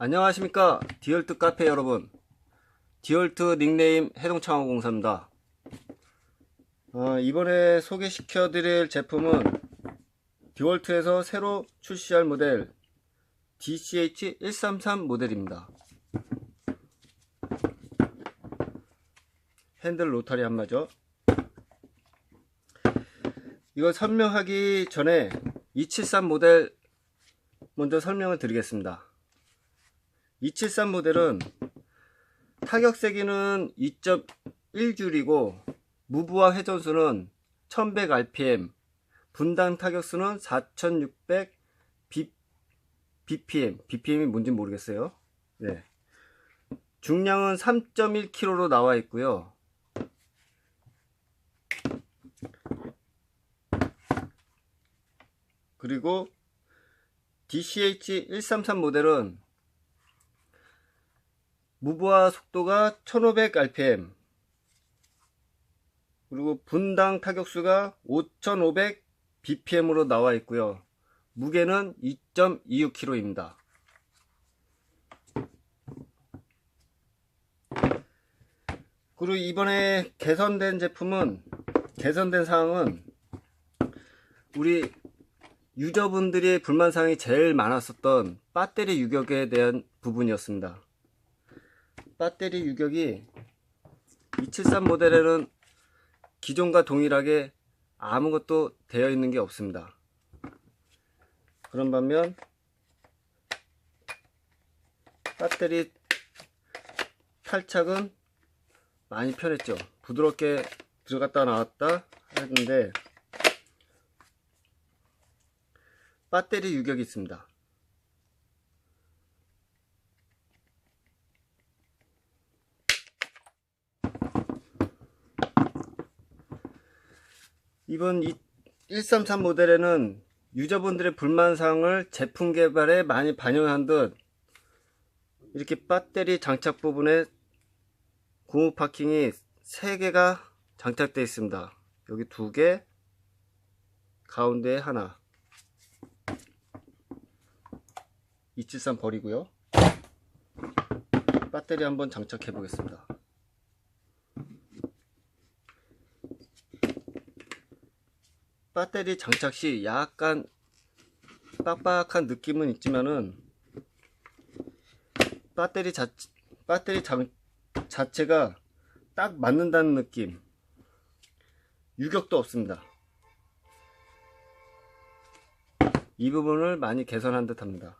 안녕하십니까. 디얼트 카페 여러분. 디얼트 닉네임 해동창호공사입니다. 어, 이번에 소개시켜 드릴 제품은 디월트에서 새로 출시할 모델 DCH133 모델입니다. 핸들 로타리 한마죠? 이걸 설명하기 전에 273 모델 먼저 설명을 드리겠습니다 273 모델은 타격 세기는 2.1줄이고 무브와 회전수는 1100rpm 분당 타격수는 4600 bpm bpm이 뭔지 모르겠어요. 네. 중량은 3.1kg로 나와 있고요. 그리고 DCH133 모델은 무브와 속도가 1500rpm 그리고 분당 타격수가 5500 bpm으로 나와 있고요. 무게는 2.26kg입니다. 그리고 이번에 개선된 제품은 개선된 사항은 우리 유저분들이 불만사항이 제일 많았었던 배터리 유격에 대한 부분이었습니다 배터리 유격이 273 모델에는 기존과 동일하게 아무것도 되어 있는 게 없습니다. 그런 반면 배터리 탈착은 많이 편했죠. 부드럽게 들어갔다 나왔다 했는데 배터리 유격이 있습니다. 이번 133 모델에는 유저분들의 불만사항을 제품 개발에 많이 반영한 듯 이렇게 배터리 장착 부분에 고무 파킹이 3개가 장착되어 있습니다. 여기 2개, 가운데에 하나 273 버리고요. 배터리 한번 장착해 보겠습니다. 배터리 장착 시 약간 빡빡한 느낌은 있지만은 배터리 자 배터리 장, 자체가 딱 맞는다는 느낌. 유격도 없습니다. 이 부분을 많이 개선한 듯 합니다